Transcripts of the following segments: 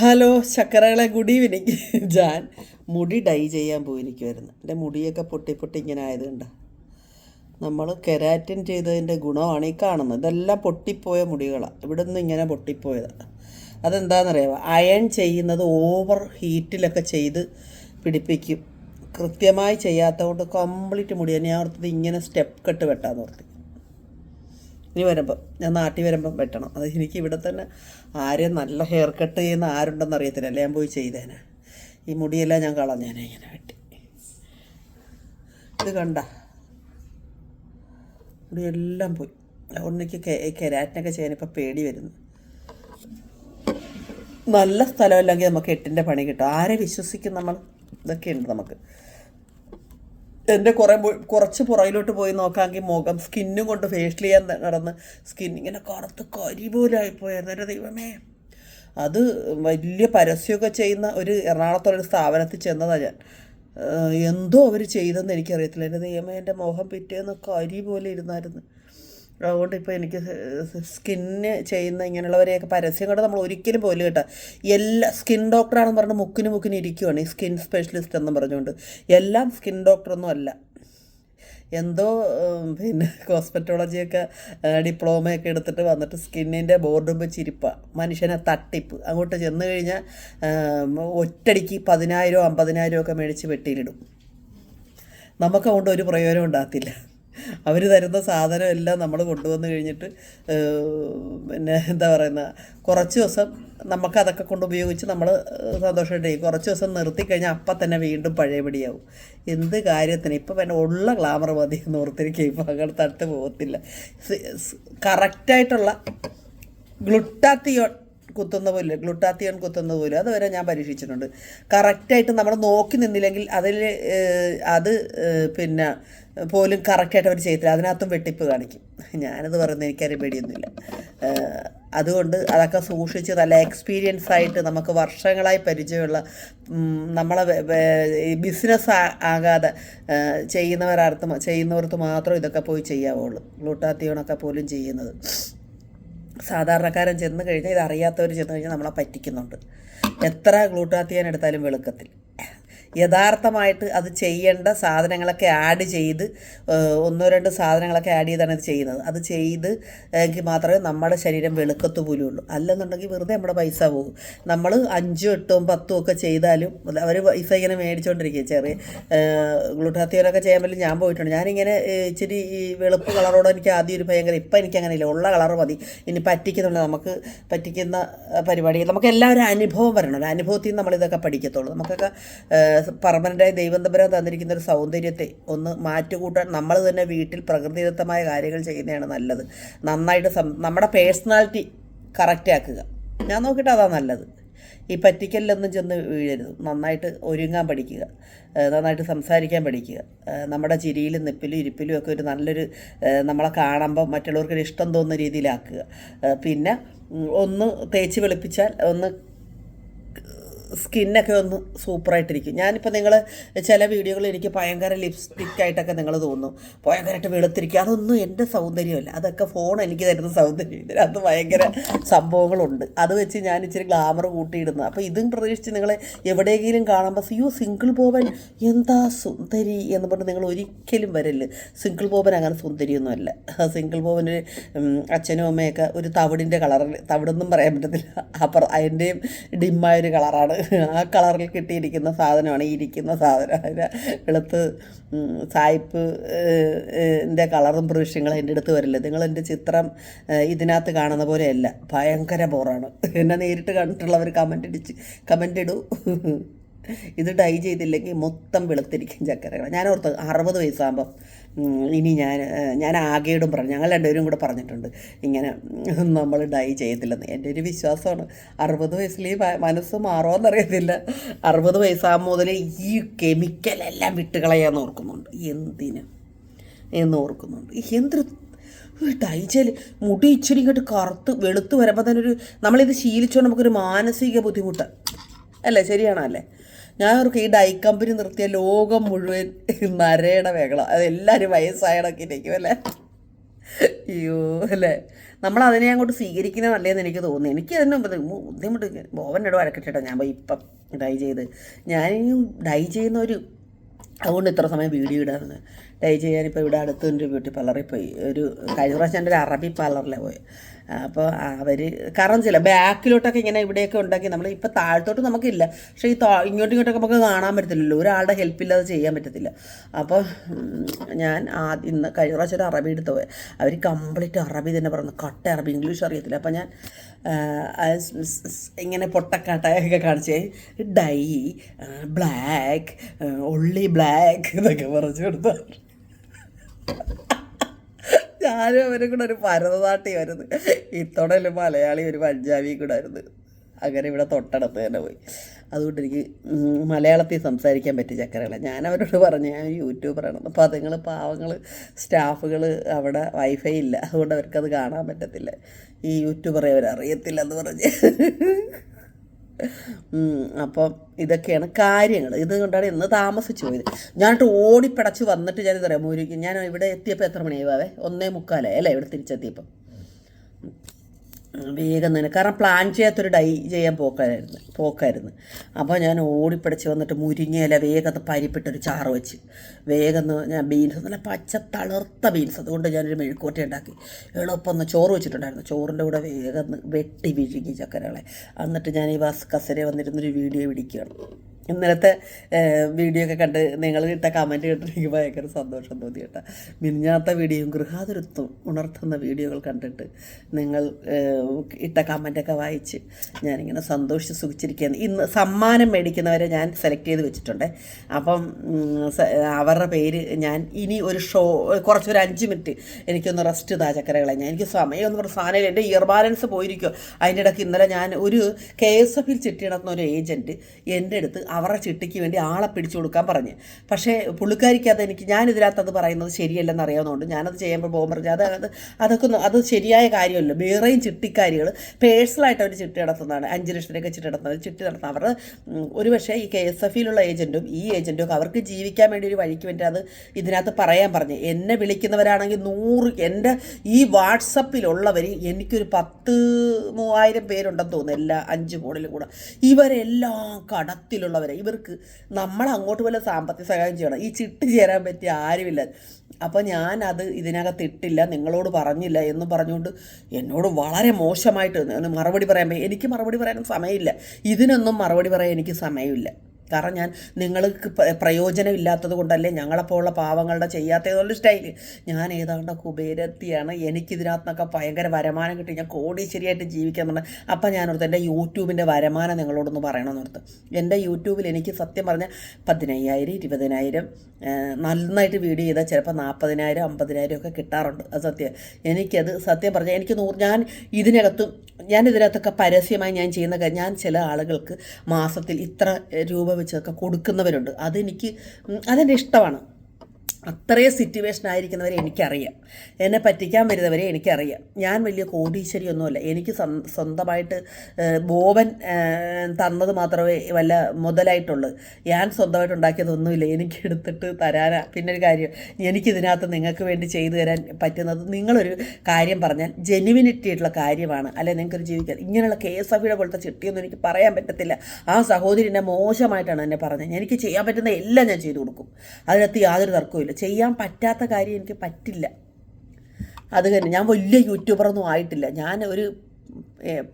Hello ശക്കരകളെ good evening ഞാൻ മുടി dye ചെയ്യാൻ പോയിരിക്കുമായിരുന്നു എന്റെ മുടിയൊക്കെ പൊട്ടി പൊട്ടി ഇങ്ങനെ ആയതുകൊണ്ട്. നമ്മൾ കെരാറ്റിൻ ചെയ്തതിന്റെ ഗുണമാണ് ഈ കാണുന്നത്. ഇതെല്ലാം പൊട്ടിപ്പോയ മുടികളാണ് ഇവിടെ നിന്ന് ഇങ്ങനെ പൊട്ടിപ്പോയതാണ് അതെന്താണെന്നറിയാമോ അയൺ ചെയ്യുന്നത് ഓവർ ഹീറ്റിലൊക്കെ ചെയ്ത് പിടിപ്പിക്കും. കൃത്യമായി ചെയ്യാത്തതുകൊണ്ട് കംപ്ലീറ്റ് മുടി. ഞാൻ ഓർത്തത് ഇങ്ങനെ സ്റ്റെപ്പ് കെട്ട് വെട്ടാന്ന് ഓർത്തി. ഇനി വരുമ്പോൾ ഞാൻ നാട്ടിൽ വരുമ്പം വെട്ടണം. അത് എനിക്ക് ഇവിടെ തന്നെ ആരെയും നല്ല ഹെയർ കട്ട് ചെയ്യുന്ന ആരുണ്ടെന്ന് അറിയത്തില്ല. അല്ലേ ഞാൻ പോയി ചെയ്തേനെ. ഈ മുടിയെല്ലാം ഞാൻ കളഞ്ഞേനെ ഇങ്ങനെ വെട്ടി. ഇത് കണ്ട? മുടിയെല്ലാം പോയി. അതുകൊണ്ട് എനിക്ക് കെരാറ്റിനൊക്കെ ചെയ്യാൻ ഇപ്പം പേടി വരുന്നു. നല്ല സ്ഥലമല്ലെങ്കിൽ നമുക്ക് എട്ടിന്റെ പണി കിട്ടും. ആരെ വിശ്വസിക്കും നമ്മൾ? ഇതൊക്കെയുണ്ട് നമുക്ക്. എന്റെ കുറേ കുറച്ച് പുറകിലോട്ട് പോയി നോക്കാമെങ്കിൽ മുഖം സ്കിന്നും കൊണ്ട് ഫേഷ്യൽ ചെയ്യാൻ നടന്ന് സ്കിൻ ഇങ്ങനെ കറുത്ത് കരി പോലെ ആയിപ്പോയായിരുന്നു എന്റെ ദൈവമേ. അത് വലിയ പരസ്യമൊക്കെ ചെയ്യുന്ന ഒരു എറണാകുളത്തുള്ള ഒരു സ്ഥാപനത്തിൽ ചെന്നതാണ് ഞാൻ. എന്തോ അവർ ചെയ്തെന്ന് എനിക്കറിയത്തില്ല. എന്റെ ദൈവമേ എന്റെ മുഖം പിറ്റേന്ന് കരി പോലെ ഇരുന്നായിരുന്നു. അതുകൊണ്ട് ഇപ്പോൾ എനിക്ക് സ്കിന്ന് ചെയ്യുന്ന ഇങ്ങനെയുള്ളവരെയൊക്കെ പരസ്യം കണ്ട് നമ്മൾ ഒരിക്കലും പോലും കേട്ടോ. എല്ലാ സ്കിൻ ഡോക്ടറാണെന്ന് പറഞ്ഞ് മുക്കിന് മുക്കിന് ഇരിക്കുവാണ് ഈ സ്കിൻ സ്പെഷ്യലിസ്റ്റ് എന്ന് പറഞ്ഞുകൊണ്ട്. എല്ലാം സ്കിൻ ഡോക്ടറൊന്നും അല്ല. എന്തോ പിന്നെ കോസ്മെറ്റോളജിയൊക്കെ ഡിപ്ലോമയൊക്കെ എടുത്തിട്ട് വന്നിട്ട് സ്കിന്നിന്റെ ബോർഡും വെച്ച് ഇരിപ്പ. മനുഷ്യനെ തട്ടിപ്പ്. അങ്ങോട്ട് ചെന്ന് കഴിഞ്ഞാൽ ഒറ്റടിക്ക് പതിനായിരം അമ്പതിനായിരമോ ഒക്കെ മേടിച്ച് വെട്ടിയിലിടും നമുക്ക് അതുകൊണ്ട് ഒരു പ്രയോജനം ഉണ്ടാകത്തില്ല. അവർ തരുന്ന സാധനം എല്ലാം നമ്മൾ കൊണ്ടുവന്ന് കഴിഞ്ഞിട്ട് പിന്നെ എന്താ പറയുന്ന കുറച്ച് ദിവസം നമുക്ക് അതൊക്കെ കൊണ്ട് ഉപയോഗിച്ച് നമ്മൾ സന്തോഷമായിട്ട് കുറച്ച് ദിവസം നിർത്തി കഴിഞ്ഞാൽ അപ്പം തന്നെ വീണ്ടും പഴയപടിയാവും. എന്ത് കാര്യത്തിന്? ഇപ്പം പിന്നെ ഉള്ള ഗ്ലാമർ മതി എന്ന് ഓർത്തിരിക്കുക ഇപ്പം അങ്ങനെ തട്ട് പോകത്തില്ല. കറക്റ്റായിട്ടുള്ള ഗ്ലുട്ടാത്തിയോൺ കുത്തുന്ന പോലെ ഗ്ലുട്ടാത്തിയോൺ കുത്തുന്ന പോലെ. അതുവരെ ഞാൻ പരീക്ഷിച്ചിട്ടുണ്ട്. കറക്റ്റായിട്ട് നമ്മൾ നോക്കി നിന്നില്ലെങ്കിൽ അതിൽ അത് പിന്നെ പോലും കറക്റ്റായിട്ട് അവർ ചെയ്യത്തില്ല. അതിനകത്തും വെട്ടിപ്പ് കാണിക്കും. ഞാനത് പറയുന്നത് എനിക്കറിയാൻ പേടിയൊന്നുമില്ല. അതുകൊണ്ട് അതൊക്കെ സൂക്ഷിച്ച് നല്ല എക്സ്പീരിയൻസ് ആയിട്ട് നമുക്ക് വർഷങ്ങളായി പരിചയമുള്ള നമ്മളെ ബിസിനസ് ആകാതെ ചെയ്യുന്നവരടുത്ത് ചെയ്യുന്നവർക്ക് മാത്രം ഇതൊക്കെ പോയി ചെയ്യാവുള്ളൂ. ഗ്ലൂട്ടാത്തിയോണൊക്കെ പോലും ചെയ്യുന്നത്. സാധാരണക്കാരൻ ചെന്ന് കഴിഞ്ഞാൽ ഇത് അറിയാത്തവർ ചെന്ന് കഴിഞ്ഞാൽ നമ്മളെ പറ്റിക്കുന്നുണ്ട്. എത്ര ഗ്ലൂട്ടാത്തിയാൻ എടുത്താലും വെളുക്കത്തിൽ. യഥാർത്ഥമായിട്ട് അത് ചെയ്യേണ്ട സാധനങ്ങളൊക്കെ ആഡ് ചെയ്ത് ഒന്നോ രണ്ടോ സാധനങ്ങളൊക്കെ ആഡ് ചെയ്താണ് ഇത് ചെയ്യുന്നത്. അത് ചെയ്ത് എങ്കിൽ മാത്രമേ നമ്മുടെ ശരീരം വെളുക്കത്തു പോലുള്ളൂ അല്ലെന്നുണ്ടെങ്കിൽ വെറുതെ നമ്മുടെ പൈസ പോകും. നമ്മൾ അഞ്ചും എട്ടും പത്തും ഒക്കെ ചെയ്താലും അവർ പൈസ ഇങ്ങനെ മേടിച്ചുകൊണ്ടിരിക്കുക ചെറിയ ഗ്ലൂട്ടാത്തിയോനൊക്കെ ചെയ്യാൻ പറ്റും ഞാൻ പോയിട്ടുണ്ട്. ഞാനിങ്ങനെ ഇച്ചിരി ഈ വെളുപ്പ് കളറോട് എനിക്ക് ആദ്യം ഒരു ഭയങ്കര ഇപ്പം എനിക്ക് അങ്ങനെ ഇല്ല. ഉള്ള കളർ മതി. ഇനി പറ്റിക്കുന്നുണ്ട്. നമുക്ക് പറ്റിക്കുന്ന പരിപാടി നമുക്ക് എല്ലാവരും അനുഭവം വരണം. ഒരു അനുഭവത്തിൽ നിന്ന് നമ്മളിതൊക്കെ പഠിക്കത്തുള്ളൂ. നമുക്കൊക്കെ പെർമനന്റായി ദൈവം തമ്പുരാൻ തന്നിരിക്കുന്ന ഒരു സൗന്ദര്യത്തെ ഒന്ന് മാറ്റുകൂട്ടാൻ നമ്മൾ തന്നെ വീട്ടിൽ പ്രകൃതിദത്തമായ കാര്യങ്ങൾ ചെയ്യുന്നതാണ് നല്ലത്. നന്നായിട്ട് നമ്മുടെ പേഴ്സണാലിറ്റി കറക്റ്റ് ആക്കുക. ഞാൻ നോക്കിയിട്ട് അതാണ് നല്ലത്. ഈ പറ്റിക്കലിലൊന്നും ചെന്ന് വീഴരുത്. നന്നായിട്ട് ഒരുങ്ങാൻ പഠിക്കുക. നന്നായിട്ട് സംസാരിക്കാൻ പഠിക്കുക. നമ്മുടെ ചിരിയിലും നിപ്പിലും ഇരിപ്പിലും ഒക്കെ ഒരു നല്ലൊരു നമ്മളെ കാണുമ്പോൾ മറ്റുള്ളവർക്കൊരു ഇഷ്ടം തോന്നുന്ന രീതിയിലാക്കുക. പിന്നെ ഒന്ന് തേച്ച് വെളുപ്പിച്ചാൽ ഒന്ന് സ്കിന്നൊക്കെ ഒന്ന് സൂപ്പറായിട്ടിരിക്കും. ഞാനിപ്പോൾ നിങ്ങൾ ചില വീഡിയോകളിൽ എനിക്ക് ഭയങ്കര ലിപ്സ്റ്റിക് ആയിട്ടൊക്കെ നിങ്ങൾ തോന്നും. ഭയങ്കരമായിട്ട് വെളുത്തിരിക്കുക അതൊന്നും എന്റെ സൗന്ദര്യമല്ല. അതൊക്കെ ഫോൺ എനിക്ക് തരുന്ന സൗന്ദര്യം. ഇതിനകത്ത് ഭയങ്കര സംഭവങ്ങളുണ്ട്. അത് വെച്ച് ഞാൻ ഇച്ചിരി ഗ്ലാമർ കൂട്ടിയിടുന്നു. അപ്പോൾ ഇതും പ്രതീക്ഷിച്ച് നിങ്ങൾ എവിടെയെങ്കിലും കാണുമ്പോൾ അയ്യോ സിംഗിൾ ബോബൻ എന്താ സുന്ദരി എന്ന് പറഞ്ഞ് നിങ്ങൾ ഒരിക്കലും വരല്ല് സിംഗിൾ ബോബൻ അങ്ങനെ സുന്ദരിയൊന്നുമല്ല. സിംഗിൾ ബോബന് ഉം, അച്ഛനും അമ്മയൊക്കെ ഒരു തവിടിന്റെ കളറിൽ തവിടൊന്നും പറയാൻ പറ്റത്തില്ല. അപ്പുറം അതിന്റെയും ഡിമ്മായൊരു കളറാണ്. ആ കളറിൽ കിട്ടിയിരിക്കുന്ന സാധനമാണ് ഈ ഇരിക്കുന്ന സാധനം. അതിന് വെളുത്ത് സായിപ്പ് എന്റെ കളറും പ്രവിശ്യങ്ങളും എന്റെ അടുത്ത് വരില്ല. നിങ്ങൾ എന്റെ ചിത്രം ഇതിനകത്ത് കാണുന്ന പോലെയല്ല. ഭയങ്കര ബോറാണ്. എന്നെ നേരിട്ട് കണ്ടിട്ടുള്ളവർ കമന്റ് അടിച്ച് കമന്റ് ഇടൂ. ഇത് ഡൈ ചെയ്തില്ലെങ്കിൽ മൊത്തം വെളുത്തിരിക്കും ചക്കരകൾ ഞാൻ ഓർത്ത് അറുപത് വയസ്സാകുമ്പം ഇനി ഞാൻ ഞാൻ ആകെയോടും പറഞ്ഞു. ഞങ്ങൾ രണ്ടുപേരും കൂടെ പറഞ്ഞിട്ടുണ്ട്. ഇങ്ങനെ നമ്മൾ ഡൈ ചെയ്യത്തില്ലെന്ന്. എന്റെ ഒരു വിശ്വാസമാണ്. അറുപത് മ- മനസ്സ് മാറുമെന്നറിയത്തില്ല അറുപത് വയസ്സാകുമ്പോൾ മുതൽ ഈ കെമിക്കലെല്ലാം വിട്ടുകളയാന്ന് ഓർക്കുന്നുണ്ട്. എന്തിന്? എന്ന് ഓർക്കുന്നുണ്ട്. എന്തൊരു ചെയ്യൽ മുടി ഇച്ചിരി ഇങ്ങോട്ട് കറുത്ത് വെളുത്ത് വരുമ്പോൾ തന്നെ ഒരു നമ്മളിത് ശീലിച്ചുകൊണ്ട് നമുക്കൊരു മാനസിക ബുദ്ധിമുട്ട്. അല്ലേ? ശരിയാണോ? അല്ലേ? ഞാൻ ഓർക്കും ഈ ഡൈ കമ്പനി നിർത്തിയ ലോകം മുഴുവൻ നരയുടെ മേഖല. അത് എല്ലാവരും വയസ്സായണൊക്കെ ഇരിക്കും അല്ലേ? അയ്യോ അല്ലേ? നമ്മൾ അതിനെ അങ്ങോട്ട് സ്വീകരിക്കുന്നത് നല്ലതെന്ന് എനിക്ക് തോന്നുന്നു. എനിക്ക് അതിന് ബുദ്ധിമുട്ട് ബോവനോട് വഴക്കിട്ടോ ഞാൻ പോയി ഇപ്പം ഡൈ ചെയ്ത്. ഞാൻ ഡൈ ചെയ്യുന്ന ഒരു അതുകൊണ്ട് ഇത്ര സമയം വീഡിയോ ഇടാറുണ്ട്. ഡൈ ചെയ്യാനിപ്പോൾ ഇവിടെ അടുത്തൊരു ബ്യൂട്ടി പാർലറിൽ പോയി. ഒരു കഴിഞ്ഞ പ്രാവശ്യം എന്റെ ഒരു അറബി പാർലറിലെ പോയി അപ്പോൾ അവർ കാരണം ചില ബാക്കിലോട്ടൊക്കെ ഇങ്ങനെ ഇവിടെയൊക്കെ ഉണ്ടാക്കി നമ്മൾ ഇപ്പോൾ താഴത്തോട്ട് നമുക്കില്ല. പക്ഷേ ഈ ഇങ്ങോട്ടും ഇങ്ങോട്ടൊക്കെ നമുക്ക് കാണാൻ പറ്റത്തില്ലല്ലോ. ഒരാളുടെ ഹെൽപ്പില്ലാതെ ചെയ്യാൻ പറ്റത്തില്ല. അപ്പോൾ ഞാൻ ആദ്യം ഇന്ന് കഴിഞ്ഞ പ്രാവശ്യം ഒരു അറബി എടുത്ത് പോയി. അവർ കംപ്ലീറ്റ് അറബി തന്നെ പറഞ്ഞു. കട്ട അറബി ഇംഗ്ലീഷ് അറിയത്തില്ല. അപ്പോൾ ഞാൻ ഇങ്ങനെ പൊട്ടക്കാട്ടയൊക്കെ കാണിച്ചേ ഡൈ ബ്ലാക്ക് ഒള്ളി ബ്ലാക്ക് എന്നൊക്കെ പറഞ്ഞു കൊടുത്തു. ഞാനും അവരും കൂടെ ഒരു ഭരതനാട്യമായിരുന്നു. ഇത്തവണ മലയാളി ഒരു പഞ്ചാബി കൂടെ ആയിരുന്നു. അങ്ങനെ ഇവിടെ തൊട്ടടുത്ത് തന്നെ പോയി. അതുകൊണ്ട് എനിക്ക് മലയാളത്തിൽ സംസാരിക്കാൻ പറ്റിയ ചക്കരകളെ. ഞാൻ അവരോട് പറഞ്ഞു ഞാൻ യൂട്യൂബറാണ്. അപ്പോൾ അതുങ്ങൾ പാവങ്ങൾ സ്റ്റാഫുകൾ അവിടെ വൈഫൈ ഇല്ല. അതുകൊണ്ട് അവർക്കത് കാണാൻ പറ്റത്തില്ല. ഈ യൂട്യൂബറെ അവരറിയത്തില്ലെന്ന് പറഞ്ഞ്. ഉം, അപ്പം ഇതൊക്കെയാണ് കാര്യങ്ങൾ. ഇത് കൊണ്ടാണ് ഇന്ന് താമസിച്ചു പോയത്. ഞാനിട്ട് ഓടിപ്പടച്ച് വന്നിട്ട് ഞാൻ ഇതറിയാം മൂരിക്കും ഞാൻ ഇവിടെ എത്തിയപ്പോൾ എത്ര മണിയാവേ ഒന്നേ മുക്കാലായി അല്ലേ ഇവിടെ തിരിച്ചെത്തിയപ്പം? ഉം, വേഗം തന്നെ. കാരണം പ്ലാൻ ചെയ്യാത്തൊരു ഡൈ ചെയ്യാൻ പോക്കായിരുന്നു പോക്കായിരുന്നു. അപ്പോൾ ഞാൻ ഓടിപ്പിടച്ച് വന്നിട്ട് മുരിങ്ങയില വേഗത്ത് പരിപ്പിട്ടൊരു ചാറ് വെച്ച്. വേഗം ഞാൻ ബീൻസ് നല്ല പച്ച തളർത്ത ബീൻസ് അതുകൊണ്ട് ഞാനൊരു മെഴുക്കോട്ട ഉണ്ടാക്കി. എളുപ്പം ചോറ് വെച്ചിട്ടുണ്ടായിരുന്നു. ചോറിന്റെ കൂടെ വേഗം വെട്ടി വിഴുങ്ങി ചക്കരകളെ. എന്നിട്ട് ഞാൻ ഈ ബസ് കസരെ വന്നിരുന്നൊരു വീഡിയോ പിടിക്കുകയാണ് ഇന്നലത്തെ വീഡിയോ ഒക്കെ കണ്ട് നിങ്ങൾ ഇട്ട കമന്റ് കേട്ടിട്ട് എനിക്ക് ഭയങ്കര സന്തോഷം തോന്നി കേട്ടോ. മിനിഞ്ഞാത്ത വീഡിയോയും ഗൃഹാതുരത്വം ഉണർത്തുന്ന വീഡിയോകൾ കണ്ടിട്ട് നിങ്ങൾ ഇട്ട കമന്റൊക്കെ വായിച്ച് ഞാനിങ്ങനെ സന്തോഷിച്ച് സുഖിച്ചിരിക്കുകയാണ്. ഇന്ന് സമ്മാനം മേടിക്കുന്നവരെ ഞാൻ സെലക്ട് ചെയ്ത് വെച്ചിട്ടുണ്ട്. അപ്പം അവരുടെ പേര് ഞാൻ ഇനി ഒരു ഷോ കുറച്ചൊരു അഞ്ച് മിനിറ്റ് എനിക്കൊന്ന് റെസ്റ്റ് താ ചക്കരകളെ. ഞാൻ എനിക്ക് സമയം എന്ന് പറഞ്ഞ സാധനം എന്റെ ഇയർ ബാലൻസ് പോയിരിക്കുമോ അതിന്റെ ഇടയ്ക്ക് ഇന്നലെ ഞാൻ ഒരു കെ എസ് എഫിൽ ചിട്ടി നടത്തുന്ന ഒരു ഏജന്റ് എന്റെ അടുത്ത് അവരുടെ ചിട്ടിക്ക് വേണ്ടി ആളെ പിടിച്ചു കൊടുക്കാൻ പറഞ്ഞ്. പക്ഷേ പുള്ളിക്കാരിക്കത് എനിക്ക് ഞാൻ ഇതിനകത്ത് അത് പറയുന്നത് ശരിയല്ലെന്ന് അറിയാവുന്നതുകൊണ്ട് ഞാനത് ചെയ്യുമ്പോൾ പോകുമ്പോൾ പറഞ്ഞു അത് അത് അതൊക്കെ അത് ശരിയായ കാര്യമല്ല. വേറെയും ചിട്ടിക്കാരികൾ പേഴ്സണലായിട്ട് അവർ ചിട്ടി നടത്തുന്നതാണ്. അഞ്ച് ലക്ഷത്തിനൊക്കെ ചിട്ടി നടത്തുന്നത് ചിട്ടി നടത്തുന്നത് അവർ ഒരു പക്ഷേ ഈ കെ എസ് എഫിലുള്ള ഏജന്റും ഈ ഏജന്റും ഒക്കെ അവർക്ക് ജീവിക്കാൻ വേണ്ടി ഒരു വഴിക്ക് വേണ്ടി അത് ഇതിനകത്ത് പറയാൻ പറഞ്ഞു. എന്നെ വിളിക്കുന്നവരാണെങ്കിൽ നൂറ് എന്റെ ഈ വാട്സപ്പിലുള്ളവർ എനിക്കൊരു പത്ത് മൂവായിരം പേരുണ്ടെന്ന് തോന്നുന്നു. എല്ലാ അഞ്ച് ഫോണിലും കൂടെ. ഇവരെല്ലാം കടത്തിലുള്ളവരെ ഇവർക്ക് നമ്മൾ അങ്ങോട്ട് വല്ല സാമ്പത്തിക സഹായം ചെയ്യണം. ഈ ചിട്ട് ചേരാൻ പറ്റിയ ആരുമില്ല. അപ്പോൾ ഞാൻ അത് ഇതിനകത്ത് ഇട്ടില്ല. നിങ്ങളോട് പറഞ്ഞില്ല എന്ന് പറഞ്ഞുകൊണ്ട് എന്നോട് വളരെ മോശമായിട്ട് മറുപടി പറയാൻ എനിക്ക് മറുപടി പറയാനും സമയമില്ല. ഇതിനൊന്നും മറുപടി പറയാൻ എനിക്ക് സമയമില്ല. കാരണം ഞാൻ നിങ്ങൾക്ക് പ്രയോജനമില്ലാത്തത് കൊണ്ടല്ലേ ഞങ്ങളെപ്പോലുള്ള പാവങ്ങളുടെ ചെയ്യാത്തതുള്ള സ്റ്റൈൽ ഞാൻ ഏതാണ്ട് കുബേരത്തിയാണ്. എനിക്കിതിനകത്തുനിന്നൊക്കെ ഭയങ്കര വരുമാനം കിട്ടി. ഞാൻ കോടീശ്ശേരിയായിട്ട് പറഞ്ഞ അപ്പം ഞാനോർത്ത് എന്റെ യൂട്യൂബിന്റെ വരുമാനം നിങ്ങളോടൊന്ന് പറയണമെന്ന് ഓർത്ത്. എന്റെ യൂട്യൂബിൽ എനിക്ക് സത്യം പറഞ്ഞാൽ പതിനയ്യായിരം ഇരുപതിനായിരം നന്നായിട്ട് വീഡിയോ ചെയ്താൽ ചിലപ്പോൾ നാൽപ്പതിനായിരം അമ്പതിനായിരം ഒക്കെ കിട്ടാറുണ്ട്. അത് സത്യം. എനിക്കത് സത്യം പറഞ്ഞാൽ എനിക്ക് നൂറ് ഞാൻ ഇതിനകത്തും ഞാൻ ഇതിനകത്തൊക്കെ പരസ്യമായി ഞാൻ ചെയ്യുന്ന ഞാൻ ചില ആളുകൾക്ക് മാസത്തിൽ ഇത്ര രൂപ വെച്ചൊക്കെ കൊടുക്കുന്നവരുണ്ട്. അതെനിക്ക് അതെന്റെ ഇഷ്ടമാണ്. അത്രയും സിറ്റുവേഷൻ ആയിരിക്കുന്നവരെ എനിക്കറിയാം. എന്നെ പറ്റിക്കാൻ വരുന്നവരെ എനിക്കറിയാം. ഞാൻ വലിയ കോടീശ്വരിയൊന്നുമല്ല. എനിക്ക് സ്വന്തമായിട്ട് ബോബൻ തന്നത് മാത്രമേ വല്ല മുതലായിട്ടുള്ളൂ. ഞാൻ സ്വന്തമായിട്ട് ഉണ്ടാക്കിയതൊന്നുമില്ല. എനിക്ക് എടുത്തിട്ട് തരാനാ. പിന്നെ ഒരു കാര്യം എനിക്കിതിനകത്ത് നിങ്ങൾക്ക് വേണ്ടി ചെയ്തു തരാൻ പറ്റുന്നത് നിങ്ങളൊരു കാര്യം പറഞ്ഞാൽ ജെനുവിനിറ്റി ആയിട്ടുള്ള കാര്യമാണ്. അല്ലെ നിങ്ങൾക്കൊരു ജീവിക്കാൻ. ഇങ്ങനെയുള്ള കെ എസ് എഫിയുടെ പോലത്തെ ചിട്ടിയൊന്നും എനിക്ക് പറയാൻ പറ്റത്തില്ല. ആ സഹോദരി എന്നെ മോശമായിട്ടാണ് എന്നെ പറഞ്ഞത്. എനിക്ക് ചെയ്യാൻ പറ്റുന്ന എല്ലാം ഞാൻ ചെയ്തു കൊടുക്കും. അതിനകത്ത് യാതൊരു തർക്കവുമില്ല. ചെയ്യാൻ പറ്റാത്ത കാര്യം എനിക്ക് പറ്റില്ല. അത് തന്നെ ഞാൻ വലിയ യൂട്യൂബറൊന്നും ആയിട്ടില്ല. ഞാൻ ഒരു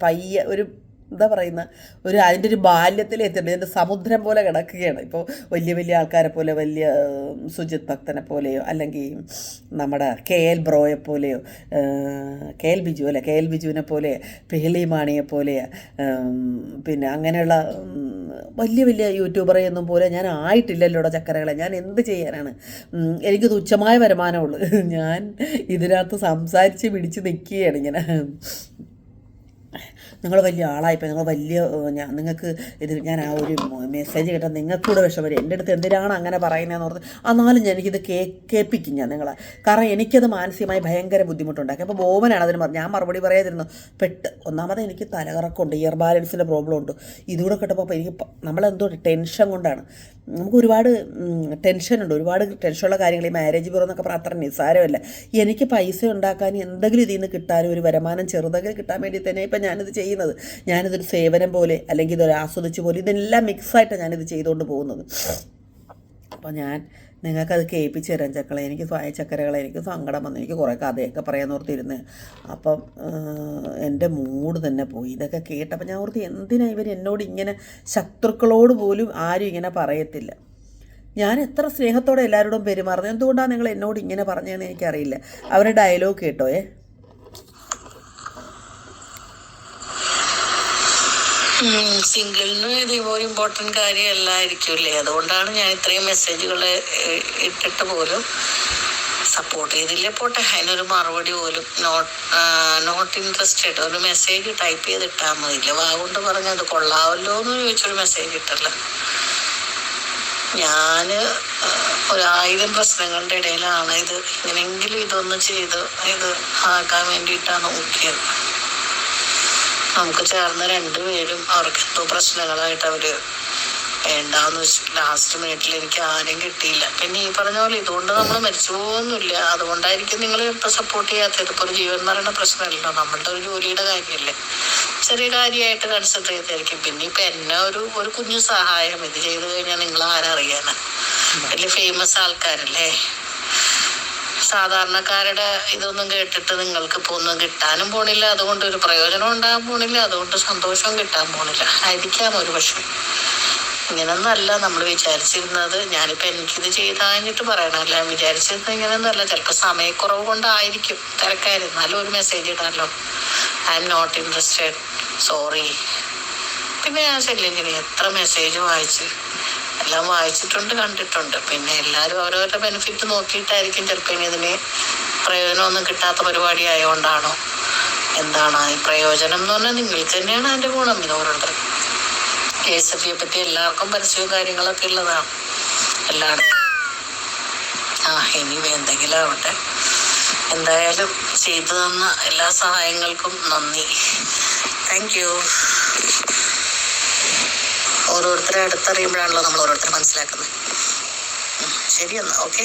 പയ്യ ഒരു എന്താ പറയുന്ന? ഒരു അതിന്റെ ഒരു ബാല്യത്തിൽ എത്തിയിട്ടുണ്ട് എന്റെ സമുദ്രം പോലെ കിടക്കുകയാണ്. ഇപ്പോൾ വലിയ വലിയ ആൾക്കാരെ പോലെ വലിയ സുജിത് ഭക്തനെ പോലെയോ അല്ലെങ്കിൽ നമ്മുടെ കെ എൽ ബ്രോയെ പോലെയോ കെ എൽ ബിജു അല്ലെ? കെ എൽ ബിജുവിനെ പോലെ പെഹ്ലി മാണിയെ പോലെ പിന്നെ അങ്ങനെയുള്ള വലിയ വലിയ യൂട്യൂബറെ ഒന്നും പോലെ ഞാൻ ആയിട്ടില്ലല്ലോടെ ചക്കരകളെ. ഞാൻ എന്ത് ചെയ്യാനാണ്? എനിക്ക് തുച്ഛമായ വരുമാനമുള്ളൂ. ഞാൻ ഇതിനകത്ത് സംസാരിച്ച് പിടിച്ച് നിൽക്കുകയാണ് ഇങ്ങനെ. നിങ്ങൾ വലിയ ആളായിപ്പോൾ നിങ്ങൾ വലിയ നിങ്ങൾക്ക് ഇത് ഞാൻ ആ ഒരു മെസ്സേജ് കേട്ടാൽ നിങ്ങൾക്കൂടെ വിഷം വരും. എന്റെ അടുത്ത് എന്തിനാണ് അങ്ങനെ പറയുന്നതെന്ന് ഓർത്ത് എന്നാലും എനിക്കിത് കേ കേൾപ്പിക്കും ഞാൻ നിങ്ങളെ. കാരണം എനിക്കത് മാനസികമായി ഭയങ്കര ബുദ്ധിമുട്ടുണ്ടാക്കി. അപ്പോൾ ബോമനാണ് അതിന് ഞാൻ മറുപടി പറയാതിരുന്നു. പെട്ട് ഒന്നാമത് എനിക്ക് തലകറക്കമുണ്ട് ഇയർ ബാലൻസിന്റെ പ്രോബ്ലം ഉണ്ട് ഇതുകൂടെ കേട്ടപ്പോൾ അപ്പോൾ എനിക്ക് നമ്മളെന്തോ ടെൻഷൻ കൊണ്ടാണ്. നമുക്ക് ഒരുപാട് ടെൻഷനുണ്ട്. ഒരുപാട് ടെൻഷനുള്ള കാര്യങ്ങൾ ഈ മാരേജ് ബ്യൂറോ എന്നൊക്കെ അത്ര നിസ്സാരമല്ല. എനിക്ക് പൈസ ഉണ്ടാക്കാൻ എന്തെങ്കിലും ഇതിൽ നിന്ന് കിട്ടാനും ഒരു വരുമാനം ചെറുതെങ്കിലും കിട്ടാൻ വേണ്ടി തന്നെ ഇപ്പം ഞാനിത് ചെയ്യുന്നത് ഞാനിതൊരു സേവനം പോലെ അല്ലെങ്കിൽ ഇതൊരു ആസ്വദിച്ച് പോലെ ഇതെല്ലാം മിക്സായിട്ടാണ് ഞാനിത് ചെയ്തുകൊണ്ട് പോകുന്നത്. അപ്പോൾ ഞാൻ നിങ്ങൾക്കത് കേൾപ്പിച്ച് തരാം ചക്കളെ. എനിക്ക് സ്വായ ചക്കരകളെ എനിക്ക് സങ്കടം വന്നു. എനിക്ക് കുറേ കഥയൊക്കെ പറയാൻ ഓർത്തിരുന്ന്. അപ്പം എന്റെ മൂഡ് തന്നെ പോയി. ഇതൊക്കെ കേട്ടപ്പോൾ ഞാൻ ഓർത്ത് എന്തിനാ ഇവർ എന്നോട് ഇങ്ങനെ ശത്രുക്കളോട് പോലും ആരും ഇങ്ങനെ പറയത്തില്ല? ഞാൻ എത്ര സ്നേഹത്തോടെ എല്ലാവരോടും പെരുമാറുന്നത്? എന്തുകൊണ്ടാണ് നിങ്ങൾ എന്നോട് ഇങ്ങനെ പറഞ്ഞതെന്ന് എനിക്കറിയില്ല. അവരുടെ ഡയലോഗ് കേട്ടോയേ സിംഗിളിന് ഇതേപോലെ ഇമ്പോർട്ടന്റ് കാര്യമല്ലായിരിക്കുമല്ലേ? അതുകൊണ്ടാണ് ഞാൻ ഇത്രയും മെസ്സേജുകൾ ഇട്ടിട്ട് പോലും സപ്പോർട്ട് ചെയ്തില്ലേ. പോട്ടെ അതിനൊരു മറുപടി പോലും നോട്ട് നോട്ട് ഇൻട്രസ്റ്റഡ് ഒരു മെസ്സേജ് ടൈപ്പ് ചെയ്തിട്ടാൽ മതിയില്ല വാഗുണ്ട് പറഞ്ഞത് കൊള്ളാവല്ലോ എന്ന് ചോദിച്ചൊരു മെസ്സേജ് ഇട്ടല്ല ഞാൻ ഒരായിരം പ്രശ്നങ്ങളുടെ ഇടയിലാണ് ഇത് ഇങ്ങനെങ്കിലും ഇതൊന്ന് ചെയ്ത് ഇത് ആക്കാൻ വേണ്ടിയിട്ടാണ് നോക്കിയത്. നമുക്ക് ചേർന്ന രണ്ടുപേരും അവർക്ക് എന്തോ പ്രശ്നങ്ങളായിട്ട് അവർ വേണ്ടാന്ന് വെച്ചു ലാസ്റ്റ് മിനിറ്റിൽ എനിക്ക് ആരും കിട്ടിയില്ല. പിന്നെ ഈ പറഞ്ഞ പോലെ ഇതുകൊണ്ട് നമ്മൾ മരിച്ചു പോകുന്നില്ല അതുകൊണ്ടായിരിക്കും നിങ്ങൾ ഇപ്പൊ സപ്പോർട്ട് ചെയ്യാത്തത്. ഇപ്പൊ ഒരു ജീവൻ മരണ പ്രശ്നമല്ലല്ലോ. നമ്മളുടെ ഒരു ജോലിയുടെ കാര്യമല്ലേ. ചെറിയ കാര്യമായിട്ട് കൺസിഡർ ചെയ്തായിരിക്കും പിന്നെ ഇപ്പൊ എന്നെ ഒരു ഒരു കുഞ്ഞു സഹായം ഇത് ചെയ്ത് കഴിഞ്ഞാൽ നിങ്ങൾ ആരറിയാനാ വലിയ ഫേമസ് ആൾക്കാരല്ലേ? സാധാരണക്കാരുടെ ഇതൊന്നും കേട്ടിട്ട് നിങ്ങൾക്ക് ഇപ്പൊ ഒന്നും കിട്ടാനും പോണില്ല. അതുകൊണ്ട് ഒരു പ്രയോജനം ഉണ്ടാകാൻ പോണില്ല. അതുകൊണ്ട് സന്തോഷവും കിട്ടാൻ പോണില്ല. ആയിരിക്കാം ഒരു പക്ഷെ. ഇങ്ങനൊന്നല്ല നമ്മൾ വിചാരിച്ചിരുന്നത്. ഞാനിപ്പോ എനിക്കിത് ചെയ്താഞ്ഞിട്ട് പറയണല്ല വിചാരിച്ചിരുന്നത് ഇങ്ങനൊന്നല്ല. ചിലപ്പോൾ സമയക്കുറവ് കൊണ്ടായിരിക്കും തിരക്കായിരുന്നാലും ഒരു മെസ്സേജ് ഇടാമല്ലോ I'm not interested sorry പിന്നെ ഞാൻ ശല്യം എത്ര മെസ്സേജ് വായിച്ച് എല്ലാം വായിച്ചിട്ടുണ്ട് കണ്ടിട്ടുണ്ട്. പിന്നെ എല്ലാവരും ഓരോരോ ബെനിഫിറ്റ് നോക്കിയിട്ടായിരിക്കും ചിലപ്പോൾ ഇനി ഇതിന് പ്രയോജനമൊന്നും കിട്ടാത്ത പരിപാടി ആയതുകൊണ്ടാണോ എന്താണ് ഈ പ്രയോജനം എന്ന് പറഞ്ഞാൽ നിങ്ങൾക്ക് തന്നെയാണ് അതിന്റെ ഗുണം. ഇത് ഓരോരുത്തർ കെ എസ് എഫ് പറ്റി എല്ലാവർക്കും പരസ്യവും കാര്യങ്ങളൊക്കെ ഉള്ളതാണ്. എല്ലായിടത്തും ആ ഇനി എന്തെങ്കിലും ആവട്ടെ. എന്തായാലും ചെയ്തു തന്ന എല്ലാ സഹായങ്ങൾക്കും നന്ദി. താങ്ക് യു ഓരോരുത്തരെ അടുത്തറിയുമ്പോഴാണല്ലോ നമ്മൾ ഓരോരുത്തരെ മനസ്സിലാക്കുന്നത്. ശരി എന്നാ ഓക്കെ.